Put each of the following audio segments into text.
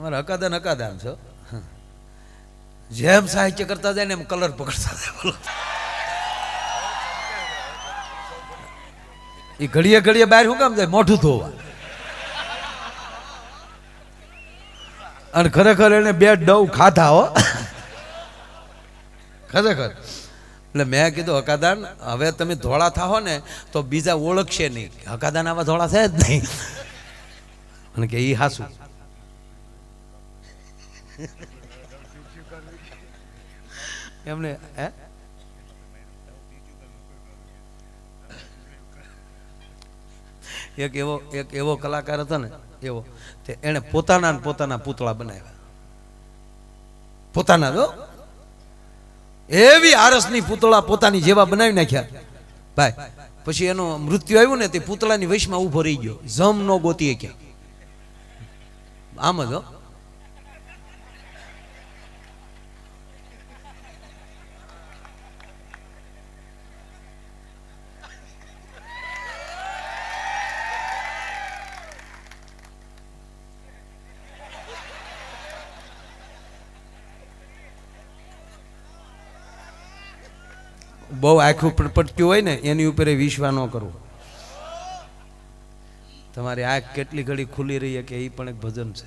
અમારા હકાદાન હકાદાન છો? જેમ સાહિત્ય કરતા જાય ને એમ કલર પકડતા જાય, બોલો. એ ઘડીએ ઘડીએ બહાર શું કામ જાય? મોઢું ધોવા. અને ખરેખર એને બે ડવ ખાધા હો. ખરેખર. એટલે મેં કીધું હકાદાન હવે તમે ધોળા થાઓ ને, તો બીજા ઓળખશે નહીં. હકાદાન આવા ધોળા છે જ નહીં. અને કે એ હાસું. એમને, હે? એક એવો એક એવો કલાકાર હતો ને, એવો, તે એણે પોતાના પોતાના પૂતળા બનાવ્યા. પોતાના જો એવી આરસની પૂતળા પોતાની જેવા બનાવી નાખ્યા. ભાઈ, પછી એનું મૃત્યુ આવ્યું ને તે પૂતળાની વૈશમાં ઊભો રહી ગયો. જમ નો ગોતી ક્યાં? આમ જ, હો? બહુ આખું પટપટક્યું હોય ને, એની ઉપર વિશ્વા ન કરવો. તમારી આંખ કેટલી ઘડી ખુલી રહી કે એ પણ એક ભજન છે.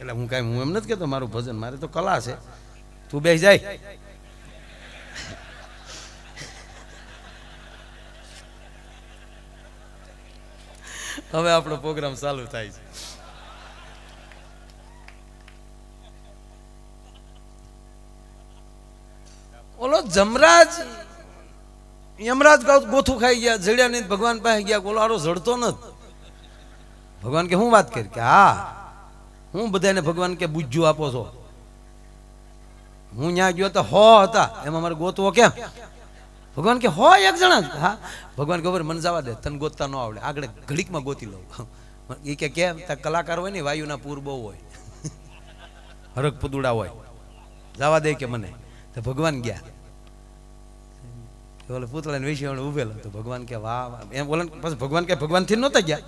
એટલે હું કાંઈ, હું એમ નથી કહેતો મારું ભજન, મારે તો કલા છે. તું બેસી જાય. હવે આપણો પ્રોગ્રામ ચાલુ થાય છે. જમરાજ, યમરાજ ગોથું ખાઈ ગયા, જડ્યા નહીં, ભગવાન પાસે ગયા, કોલારો જડતો નથી. ભગવાન કે, હું વાત કરી? કે, હા, હું બધાને ભગવાન કે બુજ્જુ આપો છો. હું ત્યાં ગયો તો હો હતા. એમાં મારે ગોતવો કેમ ભગવાન કે, હો એક જણા હા. ભગવાન ખબર, મને જવા દે, તને ગોતતા ન આવડે. આગળ ઘડીકમાં ગોતી લઉં. એ કે, કેમ? કલાકાર હોય ને વાયુના પૂર બહુ હોય. હરક પુદુડા હોય. જવા દે કે મને. તો ભગવાન ગયા. ઓલે પૂતળાને વિશે ઉભેલો તો ભગવાન કે વાહ એમ બોલે પછી ભગવાન કે ભગવાનથી નહોતા ગયા.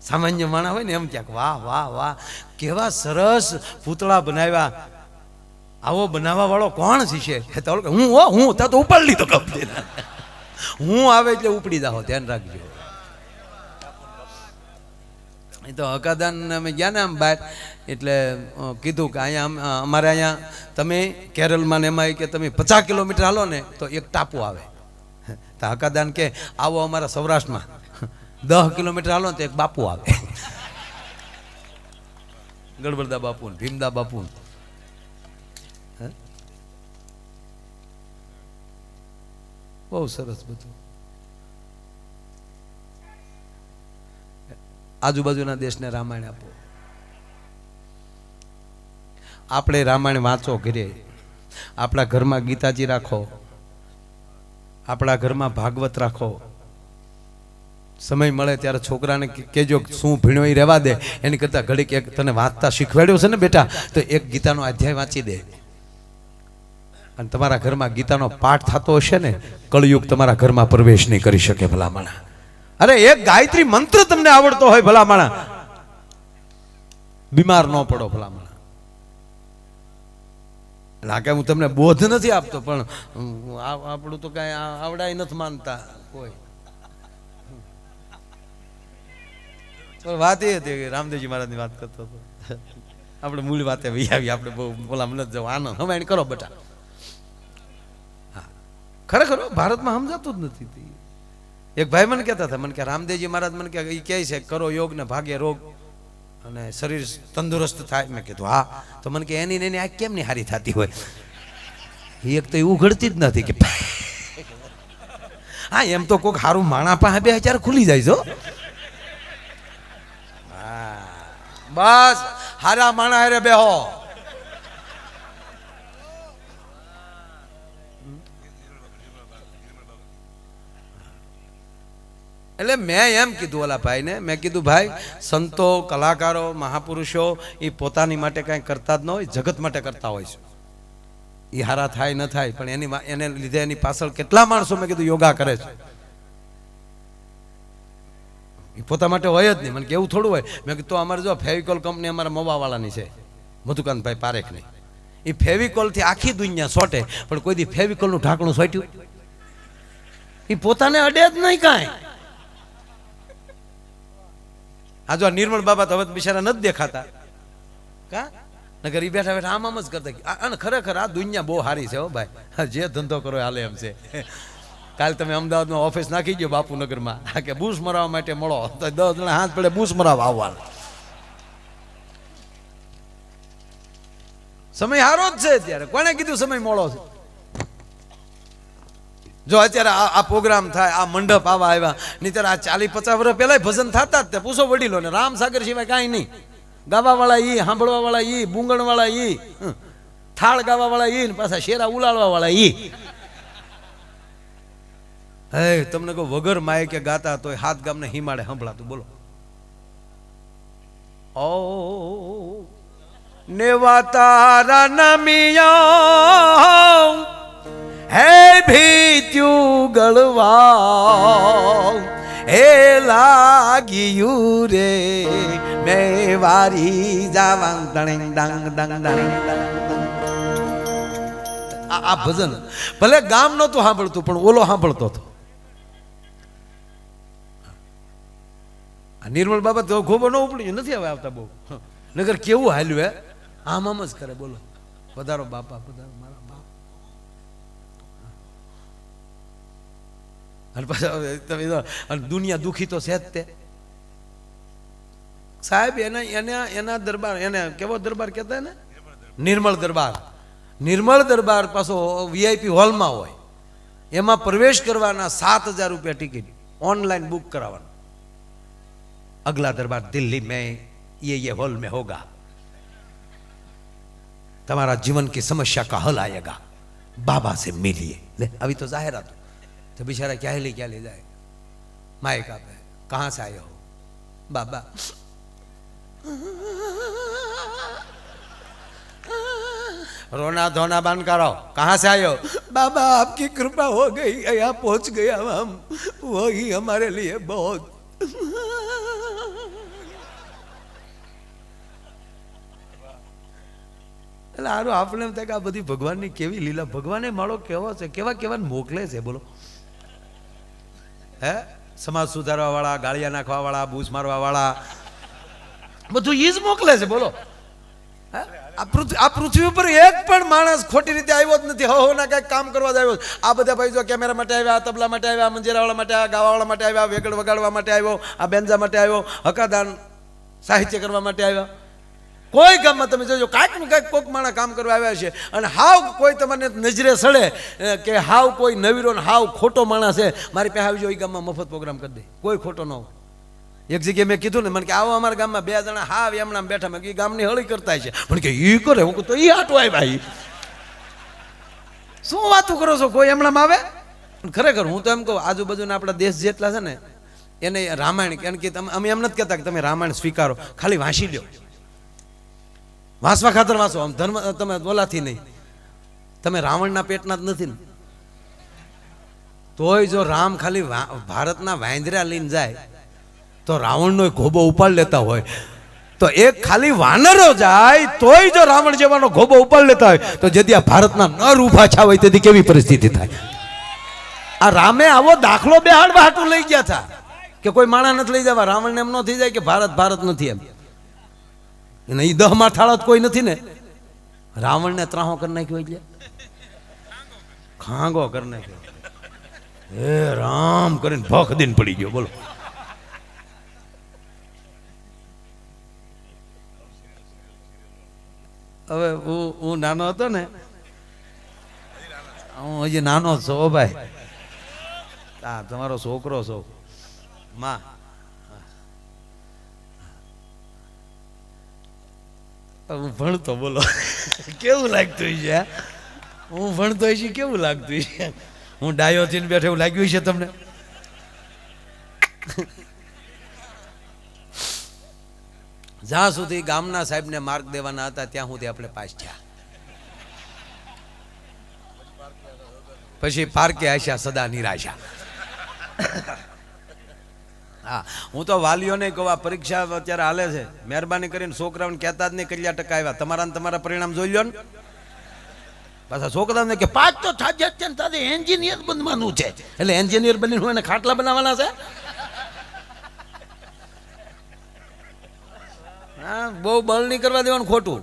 સામાન્ય માણસ હોય ને એમ ક્યાંક વાહ વાહ વાહ. કેવા સરસ પૂતળા બનાવ્યા. આવો બનાવવા વાળો કોણ છે હું, હો તો ઉપાડી લીધો કપ હું આવે એટલે ઉપડી જાઓ, ધ્યાન રાખજો. એ તો હકાદાન અમે ગયા ને આમ બહાર એટલે કીધું કે અહીંયા અમ- અમારે અહીંયા તમે કેરળમાં ને એમાં કે તમે પચાસ કિલોમીટર હાલો ને તો એક ટાપુ આવે. તો હકાદાન કે, આવો અમારા સૌરાષ્ટ્રમાં. દસ કિલોમીટર હાલો ને તો એક બાપુ આવે. ગડબડદા બાપુ ભીમદા બાપુ. બહુ સરસ બધું. આજુબાજુના દેશને રામાયણ આપો. આપણે રામાયણ વાંચો ઘરે. આપણા ઘરમાં ગીતાજી રાખો. આપણા ઘરમાં ભાગવત રાખો. સમય મળે ત્યારે છોકરાને કેજો શું ભીણો રહેવા દે. એની કરતાં ઘડીક એક તને વાંચતા શીખવાડ્યો છે ને બેટા, તો એક ગીતાનો અધ્યાય વાંચી દે. અને તમારા ઘરમાં ગીતાનો પાઠ થતો હશે ને, કળયુગ તમારા ઘરમાં પ્રવેશ નહીં કરી શકે ભલામણા. અરે એક ગાયત્રી મંત્ર તમને આવડતો હોય ભલામણા. બીમાર ન પડો ભલામણા. લાગે હું તમને બોધ નથી આપતો, પણ આપણું તો કાંઈ આવડાય નથી માનતા કોઈ. પણ વાત એ હતી કે રામદેવજી મહારાજની વાત કરતો હતો. આપણે મૂળ વાતે વહી આવી આપણે બહુ બોલા મને જવું. આનંદ એને કરો બેટા. ખરેખર ભારતમાં સમજાતું જ નથી. એક ભાઈ મને કહેતા હતા, મને કે રામદેવજી મહારાજ મને કે એ કહે છે, કરો યોગ ને ભાગે રોગ અને શરીર તંદુરસ્ત થાય. મેં કીધું, હા. તો મને કે, એની એની આ કેમ નહીં હારી થતી હોય? એક તો એ ઉઘડતી જ નથી કે, હા, એમ તો કોઈક સારું માણા પાસે બે હજાર ખુલી જાય છો. બસ, હારા માણા હારે બેહો. એટલે મેં એમ કીધું ઓલા ભાઈને, મેં કીધું, ભાઈ, સંતો, કલાકારો, મહાપુરુષો એ પોતાની માટે કાંઈ કરતા જ ન હોય, જગત માટે કરતા હોય છે. એ હારા થાય, ન થાય, પણ એની એને લીધે એની પાછળ કેટલા માણસો, મેં કીધું, યોગા કરે છે. એ પોતા માટે હોય જ નહીં, મને કે એવું થોડું હોય. મેં કીધું અમારે જો ફેવિકોલ કંપની અમારા મવાવાળાની છે, મધુકાંતભાઈ પારેખની. એ ફેવિકોલથી આખી દુનિયા સોટે, પણ કોઈ દી ફેવિકોલનું ઢાંકણું સોટ્યું. એ પોતાને અડે જ નહીં કાંઈ. આ જો નિર્મળ બાબા તો હવે બિચારા નથી દેખાતા. કા? નગર એ બેઠા બેઠા આમ આમ જ કરતા અને ખરેખર આ દુનિયા બહુ સારી છે હો ભાઈ. જે ધંધો કરો હાલે એમ છે. કાલ તમે અમદાવાદમાં ઓફિસ નાખી ગયો બાપુનગરમાં. કે બૂસ મરાવવા માટે મળો. તો દસ જણા હાથ પડે બૂસ મરાવવા આવવાના. સમય હારો જ છે અત્યારે. કોણે કીધું સમય મોડો છે? જો અત્યારે આ પ્રોગ્રામ થાય, આ મંડપ આવા આવ્યા, નહીં આ ચાલીસ પચાસ વર્ષ પહેલા ભજન થતા જ તે પૂછો વડીલો ને રામ સાગર સિવાય કાંઈ નહીં. ગાવાવાળા ઈ, સાંભળવાવાળા ઈ, બુંગણવાળા ઈ. થાળ ગાવાવાળા ઈ ને પાછા શેરા ઉલાળવાવાળા ઈ. હે, તમને કહું વગર માય કે ગાતા તોય હાથ ગામને હિમાડે સંભળાતું, બોલો. ઓ નેવા તારા નમિયા હે ભીત્યું ગળવા હે લાગ્યું રે, મેં વારી જાવા દણ ડંગ ડંગ ડંગ આ ભજન, ભલે ગામ નહોતું સાંભળતું, પણ ઓલો સાંભળતો હતો. નિર્મળ બાબા તો ખોબો ન ઉપડ્યું, નથી હવે આવતા બહુ. નગર કેવું હાલ્યું, હે? આમ આમ જ કરે, બોલો. પધારો બાપા, પધારો. અને પાછા હવે તમે જો, અને દુનિયા દુખી તો છે જ તે સાહેબ એના એના એના દરબાર એને કેવો દરબાર કહેતા ને નિર્મળ દરબાર નિર્મળ દરબાર પાછો વીઆઈપી હોલમાં હોય એમાં પ્રવેશ કરવાના સાત હજાર રૂપિયા ટિકિટ ઓનલાઈન બુક કરાવવાનું અગલા દરબાર દિલ્હી में ये ये हॉल में होगा તમારા જીવન की समस्या का हल आएगा बाबा से मिलिए ले अभी तो जाहिरात हो। तो बेचारा क्या ले क्या ले जाए माइक आप है कहाँ से आए हो बाबा रोना धोना बंद करो कहाँ से आए हो बाबा आपकी कृपा हो गई यहाँ पहुंच गया हम वही हमारे लिए बहुत એટલે હારું આપણે એમ થાય કે આ બધી ભગવાનની કેવી લીલા ભગવાને માળો કેવો છે કેવા કેવા મોકલે છે બોલો હે? સમાજ સુધારવા વાળા ગાળિયા નાખવા વાળા બૂસ મારવા વાળા બધું ઈ જ મોકલે છે, બોલો? આ પૃથ્વી ઉપર એક પણ માણસ ખોટી રીતે આવ્યો જ નથી. હો ના, કંઈક કામ કરવા જ આવ્યો આ બધા ભાઈ જો કેમેરા માટે આવ્યા તબલા માટે આવ્યા મંજીરાવાળા માટે આવ્યા, ગાવાવાળા માટે આવ્યા વેગડ વગાડવા માટે આવ્યો, આ બેન્જા માટે આવ્યો, હકાદાન સાહિત્ય કરવા માટે આવ્યા. કોઈ ગામમાં તમે જોજો કાંઈક ને કાંઈક કોઈક માણસ કામ કરવા આવ્યા છે અને હાવ કોઈ તમને નજરે સડે કે હાવ કોઈ નવીરો ને હાવ ખોટો માણસ છે, મારી પાસે આવજો એ ગામમાં મફત પ્રોગ્રામ કરી દે. કોઈ ખોટો ન હોય. એક જગ્યાએ મેં કીધું ને, મને કે આવો અમારા ગામમાં બે જણા હાવ એમણા બેઠા, મેં એ ગામની હળી કરતા છે. મને કે એ કરે? હું તો એ હાટું આવ્યા ભાઈ શું વાતું કરો છો? કોઈ એમણામાં આવે? ખરેખર, હું તો એમ કહું, આજુબાજુના આપણા દેશ જેટલા છે ને, એને રામાયણ કારણ કે તમે અમે એમ નથી કહેતા કે તમે રામાયણ સ્વીકારો, ખાલી વાંચી લ્યો. વાંચવા ખાતર વાંચો આમ ધર્મ, તમે બોલાથી નહીં. તમે રાવણના પેટના જ નથી ને. તોય જો રામ ખાલી ભારતના વાંદરા લઈને જાય, તો રાવણનો ઘોબો ઉપાડ લેતા હોય. તો એક ખાલી વાનરો જાય, તોય જો રાવણ જેવાનો ઘોબો ઉપાડ લેતા હોય, તો જેથી આ ભારતના નર ઊભા છા હોય તેથી કેવી પરિસ્થિતિ થાય? આ રામે આવો દાખલો બેહાડવા હાટું લઈ ગયા હતા, કે કોઈ માણા નથી લઈ જવા. રાવણને એમ ન થઈ જાય કે ભારત ભારત નથી એમ. અને એ દહ માથાળો કોઈ નથી ને. રાવણને ત્રાહો કરી નાખ્યો એટલે? ખાંગો કરી નાખ્યો. હે રામ કરીને ભખ દિન પડી ગયો, બોલો. હવે હું હું નાનો હતો ને, હું હજી નાનો છો ભાઈ. હા તમારો છોકરો છો. માં હું ભણતો બોલો. કેવું લાગતું છે? હું ભણતો છે કેવું લાગતું છે? હું ડાયો થઈને બેઠો એવું લાગ્યું છે તમને? જ્યાં સુધી ગામના સાહેબને માર્ગ દેવાના હતા, ત્યાં સુધી આપણે પાસ થયા. પછી પાર્કે આશા સદા નિરાશા. હા, હું તો વાલીઓને કહું, આ પરીક્ષા અત્યારે હાલે છે. મહેરબાની કરીને છોકરાઓને કહેતા જ નહીં કેટલા ટકા આવ્યા. તમારા તમારા પરિણામ જોઈ લો ને. પાછા છોકરાઓને કે પાંચ તો થાજે ને તારે એન્જિનિયર બનવાનું છે. એટલે એન્જિનિયર બનીને હું એને ખાટલા બનાવવાના છે? હા, બહુ બળ નહીં કરવા દેવાનું ખોટું.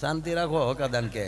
શાંતિ રાખો, હકાદાન કે